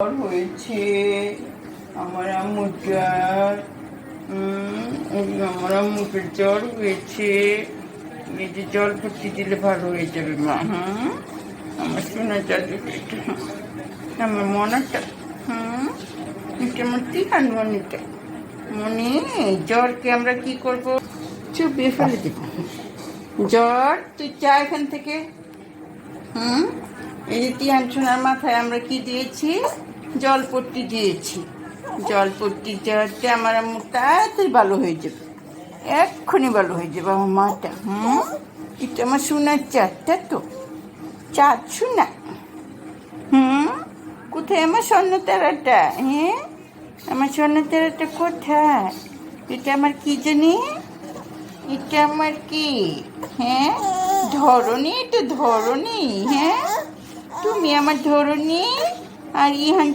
জ্বর হয়েছে আমার আম্মুটার আমার আম্মুটার জ্বর হয়েছে। যে জল পট্টি দিলে ভালো হয়ে যাবে মা হুম? আমার শোনা যাবে আমার মনাটা হুম? এটা আমার তিহান মনিটা মনি জ্বরকে আমরা কি করব? চুপিয়ে ফেলে দেব। জ্বর তুই চা এখান থেকে। হুম? এই যে তিয়ান সোনার মাথায় আমরা কি দিয়েছি? জলপট্টি দিয়েছি। জলপট্টি দেওয়াতে আমার আম্মু তাড়াতাড়ি ভালো হয়ে যাবে। এক্ষুনি ভালো হয়ে যাবে আমার মাটা। হুম? এটা আমার সোনার চাঁদটা তো। চাঁদ সোনা। হুম? কোথায় আমার স্বর্ণ তারাটা? হ্যাঁ আমার স্বর্ণ তারাটা কোথায়? এটা আমার কি জানি? এটা আমার কি? হ্যাঁ ধরনি এটা ধরনি হ্যাঁ তুমি আমার ধরনি और ये हमसे